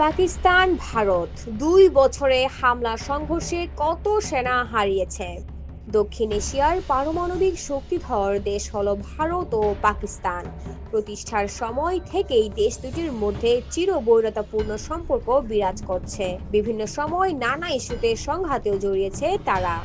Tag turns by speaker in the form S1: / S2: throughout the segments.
S1: পাকিস্তান, ভারত। দুই বছরে হামলা, সংঘর্ষে কত সেনা হারিয়েছে? দক্ষিণ এশিয়ার পারমাণবিক শক্তিধর দেশ হল ভারত ও পাকিস্তান। প্রতিষ্ঠার সময় থেকেই দেশ দুটির মধ্যে চিরবৈরতাপূর্ণ সম্পর্ক বিরাজ করছে। বিভিন্ন সময় নানা ইস্যুতে সংঘাতেও জড়িয়েছে তারা।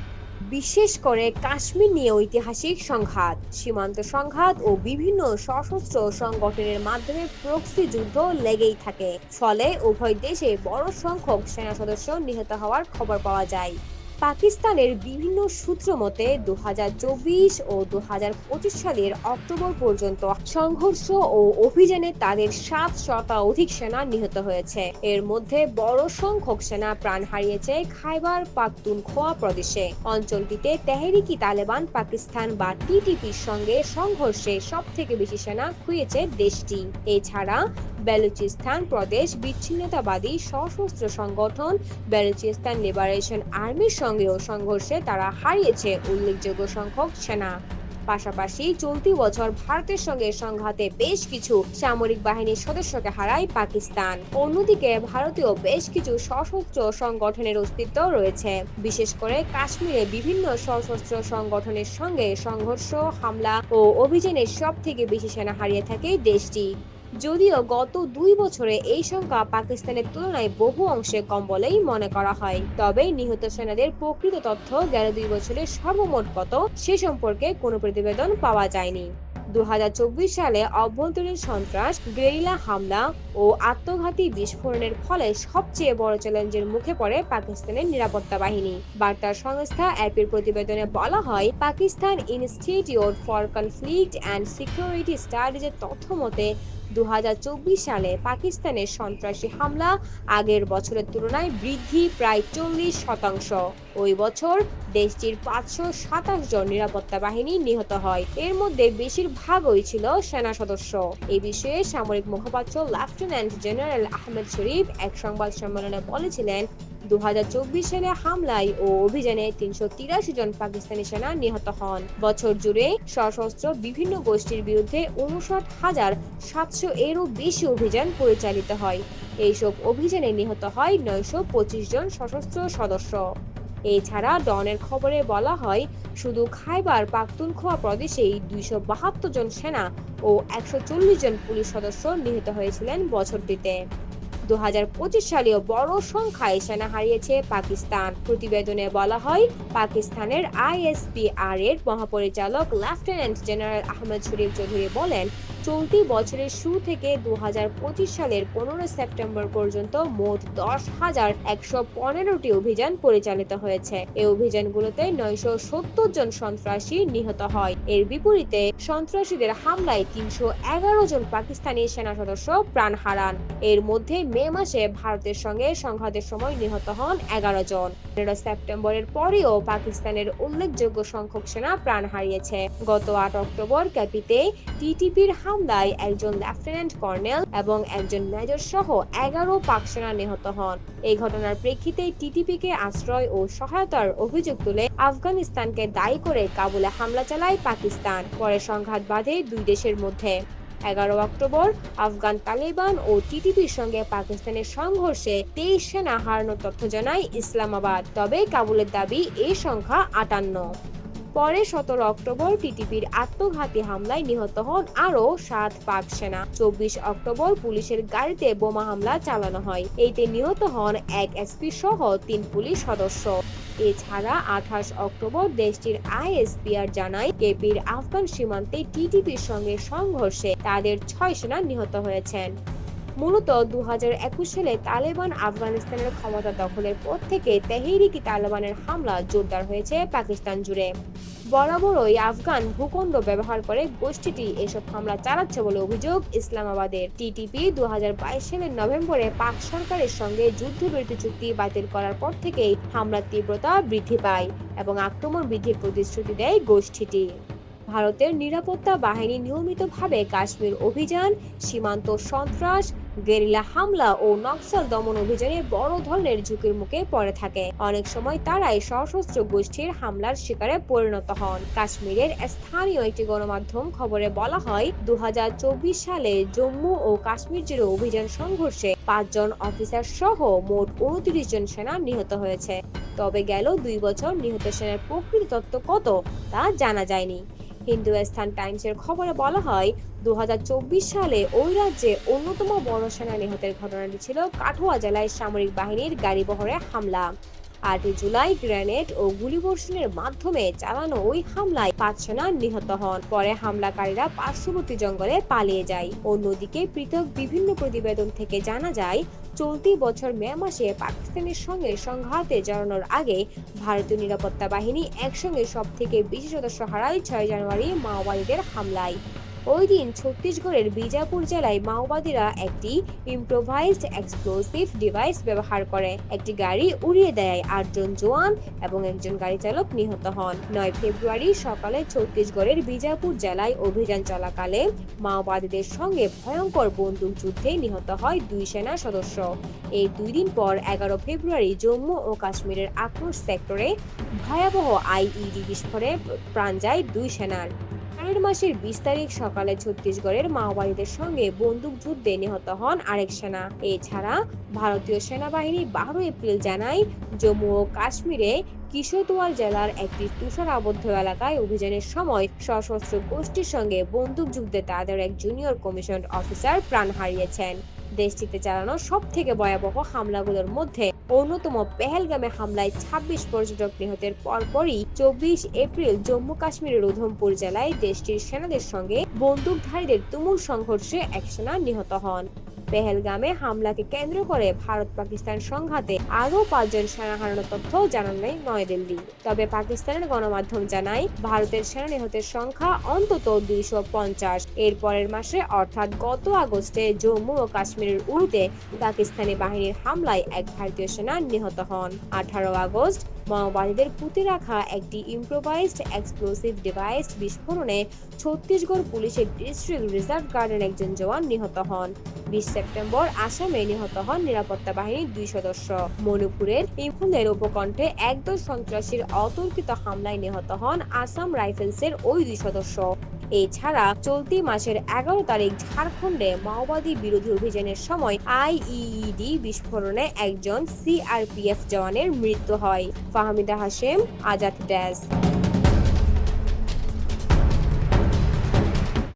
S1: বিশেষ করে কাশ্মীর নিয়ে ঐতিহাসিক সংঘাত, সীমান্ত সংঘাত ও বিভিন্ন সশস্ত্র সংগঠনের মাধ্যমে প্রক্সি যুদ্ধ লেগেই থাকে। ফলে উভয় দেশে বড় সংখ্যক সেনা সদস্য নিহত হওয়ার খবর পাওয়া যায়। পাকিস্তানের বিভিন্ন সূত্র মতে দু ও দু সালের অক্টোবর পর্যন্ত সংঘর্ষ ও অভিযানে তাদের সাত শতাধিক সেনা নিহত হয়েছে। এর মধ্যে বড় সংখ্যক সেনা প্রাণ হারিয়েছে খাইবার পাখতুনখোয়া প্রদেশে। অঞ্চলটিতে তেহরিকি তালেবান, পাকিস্তান বা টিটিপির সঙ্গে সংঘর্ষে সব থেকে বেশি সেনা খুইয়েছে দেশটি। এছাড়া বেলুচিস্তান প্রদেশ বিচ্ছিন্নতাবাদী সশস্ত্র সংগঠন বেলুচিস্তান লিবারেশন আর্মির সঙ্গেও সংঘর্ষে তারা হারিয়েছে উল্লেখযোগ্য সংখ্যক সেনা। পাশাপাশি চলতি বছর ভারতের সঙ্গে সংঘাতে বেশ কিছু সামরিক বাহিনীর সদস্যকে হারায় পাকিস্তান। অন্যদিকে ভারতীয় বেশ কিছু সশস্ত্র সংগঠনের অস্তিত্ব রয়েছে। বিশেষ করে কাশ্মীরে বিভিন্ন সশস্ত্র সংগঠনের সঙ্গে সংঘর্ষ, হামলা ও অভিযানে সব থেকে বেশি সেনা হারিয়ে থাকে দেশটি। যদিও গত দুই বছরে এই সংখ্যা পাকিস্তানের তুলনায় বহু অংশে কম বলেই মনে করা হয়। তবে নিহত সেনাদের প্রকৃত তথ্য গেল দুই বছরে সর্বমোট কত, সে সম্পর্কে কোনো প্রতিবেদন পাওয়া যায়নি। দু হাজার চব্বিশ সালে অভ্যন্তরীণ সন্ত্রাস, গেরিলা হামলা ও আত্মঘাতী বিস্ফোরণের ফলে সবচেয়ে বড় চ্যালেঞ্জের মুখে পড়ে পাকিস্তানের নিরাপত্তা বাহিনী। বার্তা সংস্থা অ্যাপের প্রতিবেদনে বলা হয়, Pakistan institute for conflict and security স্টাডিজের তথ্য মতে দু হাজার চব্বিশ সালে পাকিস্তানের সন্ত্রাসী হামলা আগের বছরের তুলনায় বৃদ্ধি প্রায় চল্লিশ শতাংশ। ওই বছর দেশটির পাঁচশো সাতাশ জন নিরাপত্তা বাহিনী নিহত হয়। এর মধ্যে বেশিরভাগই ছিল সেনা সদস্য। এ বিষয়ে সামরিক মুখপাত্র লেফটেন্যান্ট জেনারেল আহমেদ শরীফ এক সংবাদ সম্মেলনে বলেছিলেন দু হাজার সালে হামলায় ও অভিযানে তিনশো তিরাশি জন পাকিস্তানি সেনা নিহত হন। বছর জুড়ে সশস্ত্র বিভিন্ন গোষ্ঠীর বিরুদ্ধে উনষাট হাজার সাতশো এরও বেশি অভিযান পরিচালিত হয়। এইসব অভিযানে নিহত হয় নয়শো পঁচিশ জন সশস্ত্র সদস্য। এছাড়া ডনের খবরে বলা হয় শুধু খাইবার পাখতুনখোয়া প্রদেশেই দুইশো বাহাত্তর জন সেনা ও একশো চল্লিশ জন পুলিশ সদস্য নিহত হয়েছিলেন বছরটিতে। দু হাজার পঁচিশ সালেও বড় সংখ্যায় সেনা হারিয়েছে পাকিস্তান। প্রতিবেদনে বলা হয়, পাকিস্তানের আইএসপিআর এর মহাপরিচালক লেফটেন্যান্ট জেনারেল আহমেদ শরীফ চৌধুরী বলেন চলতি বছরের শুরু থেকে দু হাজার পঁচিশ সালের পনেরো সেপ্টেম্বর পর্যন্ত মোট দশ হাজার একশো পনেরোটি অভিযান পরিচালিত হয়েছে। এই অভিযানগুলোতে নয়শো সত্তর জন সন্ত্রাসী নিহত হয়। এর বিপরীতে সন্ত্রাসীদের হামলায় তিনশো এগারো জন পাকিস্তানি সেনা সদস্য প্রাণ হারান। এর মধ্যে মে মাসে ভারতের সঙ্গে সংঘাতের সময় নিহত হন এগারো জন। পনেরো সেপ্টেম্বরের পরেও পাকিস্তানের উল্লেখযোগ্য সংখ্যক সেনা প্রাণ হারিয়েছে। গত আট অক্টোবর ক্যাপিতে টিটিপির হামলায় একজন লেফটেন্যান্ট কর্নেল এবং একজন মেজর সহ এগারো পাক সেনা নিহত হন। এই ঘটনার প্রেক্ষিতে টিটিপিকে আশ্রয় ও সহায়তার অভিযোগ তুলে আফগানিস্তানকে দায়ী করে কাবুলে হামলা চালায় পাকিস্তান। পরে সংঘাত বাধে দুই দেশের মধ্যে। এগারো অক্টোবর আফগান তালেবান ও টিটিপির সঙ্গে পাকিস্তানের সংঘর্ষে তেইশ সেনা হারানোর তথ্য জানায় ইসলামাবাদ। তবে কাবুলের দাবি এই সংখ্যা আটান্ন। পরে সতেরো অক্টোবর টিটিপির আত্মঘাতী হামলায় নিহত হন আরও সাত পাক সেনা। চব্বিশ অক্টোবর পুলিশের গাড়িতে বোমা হামলা চালানো হয়। এতে নিহত হন এক এসপি সহ তিন পুলিশ সদস্য। এছাড়া আঠাশ অক্টোবর দেশটির আইএসপিআর জানায় কেপির আফগান সীমান্তে টিটিপির সঙ্গে সংঘর্ষে তাদের ছয় সেনা নিহত হয়েছেন। মূলত দু হাজার একুশ সালে তালেবান আফগানিস্তানের ক্ষমতা দখলের পর থেকে তেহরিকি তালেবানের হামলা জোরদার হয়েছে পাকিস্তান জুড়ে। বরাবরই আফগান ভূখণ্ড ব্যবহার করে গোষ্ঠীটি এসব হামলা চালাচ্ছে বলে অভিযোগ ইসলামাবাদের। টিটিপি দু হাজার বাইশ সালের নভেম্বরে পাক সরকারের সঙ্গে যুদ্ধবিরতি চুক্তি বাতিল করার পর থেকেই হামলার তীব্রতা বৃদ্ধি পায় এবং আক্রমণ বৃদ্ধির প্রতিশ্রুতি দেয় গোষ্ঠীটি। ভারতের নিরাপত্তা বাহিনী নিয়মিতভাবে কাশ্মীর অভিযান, সীমান্ত সন্ত্রাস গেরিলা হামলা ও নকশাল দমন অভিযানে বড় ধরনের ঝুঁকির মুখে পড়ে থাকে। অনেক সময় তারাই সশস্ত্র গোষ্ঠীর হামলার শিকারে পরিণত হন। কাশ্মীরের স্থানীয় একটি গণমাধ্যম খবরে বলা হয় দু হাজার চব্বিশ সালে জম্মু ও কাশ্মীর জুড়ে অভিযান সংঘর্ষে পাঁচজন অফিসার সহ মোট উনত্রিশ জন সেনা নিহত হয়েছে। তবে গেল দুই বছর নিহত সেনার প্রকৃত তত্ত্ব কত তা জানা যায়নি। হিন্দুস্তান টাইমসের খবরে বলা হয় দু হাজার চব্বিশ সালে ওই রাজ্যে অন্যতম বড় সেনা নিহতের ঘটনাটি ছিল কাঠুয়া জেলায় সামরিক বাহিনীর গাড়িবহরে হামলা। আটই জুলাই গ্রেনেড ও গুলিবর্ষণের মাধ্যমে চালানো ওই হামলায় পাঁচ সেনা নিহত হন। পরে হামলাকারীরা পার্শ্ববর্তী জঙ্গলে পালিয়ে যায়। অন্যদিকে পৃথক বিভিন্ন প্রতিবেদন থেকে জানা যায়, চলতি বছর মে মাসে পাকিস্তানের সঙ্গে সংঘাতে জড়ানোর আগে ভারতীয় নিরাপত্তা বাহিনী একসঙ্গে সব থেকে বেশি সদস্য হারায় ছয় জানুয়ারি মাওবাদীদের হামলায়। ওই দিন ছত্তিশগড়ের বিজাপুর জেলায় মাওবাদীরা একটি ইম্প্রোভাইজড এক্সপ্লোসিভ ডিভাইস ব্যবহার করে। একটি গাড়ি উড়িয়ে দেয় আটজন জওয়ান এবং একজন গাড়ি চালক নিহত হন। নয় ফেব্রুয়ারি সকালে ছত্তিশগড়ের বিজাপুর জেলায় অভিযান চলাকালে মাওবাদীদের সঙ্গে ভয়ঙ্কর বন্দুক যুদ্ধে নিহত হয় দুই সেনা সদস্য। এই দুই দিন পর এগারো ফেব্রুয়ারি জম্মু ও কাশ্মীরের আক্রোশ সেক্টরে ভয়াবহ আইইডি বিস্ফোরণে প্রাণ যায় দুই সেনার। পরের মাসের বিশ তারিখ সকালে ছত্তিশগড়ের মাওবাদীদের সঙ্গে বন্দুকযুদ্ধে নিহত হন আরেক সেনা। এছাড়া ভারতীয় সেনাবাহিনী বারো এপ্রিল জানায়, জম্মু ও কাশ্মীরে কিশোরদুয়ার জেলার একটি তুষার আবদ্ধ এলাকায় অভিযানের সময় সশস্ত্র গোষ্ঠীর সঙ্গে বন্দুকযুদ্ধে তাদের এক জুনিয়র কমিশন অফিসার প্রাণ হারিয়েছেন। দেশটিতে চালানো সব থেকে ভয়াবহ হামলাগুলোর মধ্যে অন্যতম পেহেলগামে হামলায় ২৬ পর্যটক নিহতের পরপরই চব্বিশ এপ্রিল জম্মু কাশ্মীরের উধমপুর জেলায় দেশটির সেনাদের সঙ্গে বন্দুকধারীদের তুমুল সংঘর্ষে এক সেনা নিহত হন। পেহেলগামে হামলাকে কেন্দ্র করে ভারত পাকিস্তান সংঘাতে আরও পাঁচজন সেনা হারানোর তথ্য জানানো নয়াদিল্লি। তবে পাকিস্তানের গণমাধ্যম জানায়, ভারতের সেনা নিহতের সংখ্যা অন্তত দুইশো পঞ্চাশ। এর পরের মাসে, অর্থাৎ গত আগস্টে, জম্মু ও কাশ্মীরের উড়িতে পাকিস্তানি বাহিনীর হামলায় এক ভারতীয় সেনা নিহত হন। আঠারো আগস্ট, মাওবাদীদের পুঁতে রাখা একটি ইম্প্রোভাইজড এক্সপ্লোসিভ ডিভাইস বিস্ফোরণে ছত্তিশগড় পুলিশের ডিস্ট্রিক্ট রিজার্ভ গার্ডের একজন জওয়ান নিহত হন। বিশ সেপ্টেম্বর আসামে নিহত হন নিরাপত্তা বাহিনীর দুই সদস্য। মণিপুরের ইম্ফলের উপকণ্ঠে একদল সন্ত্রাসীর অতর্কিত হামলায় নিহত হন আসাম রাইফেলসের ওই দুই সদস্য। এছাড়া চলতি মাসের এগারো তারিখ ঝাড়খণ্ডে মাওবাদী বিরোধী অভিযানের সময় আইইডি বিস্ফোরণে একজন সিআরপিএফ জওয়ানের মৃত্যু হয়। ফাহমিদা হাশেম, আজাদ ড্যাশ।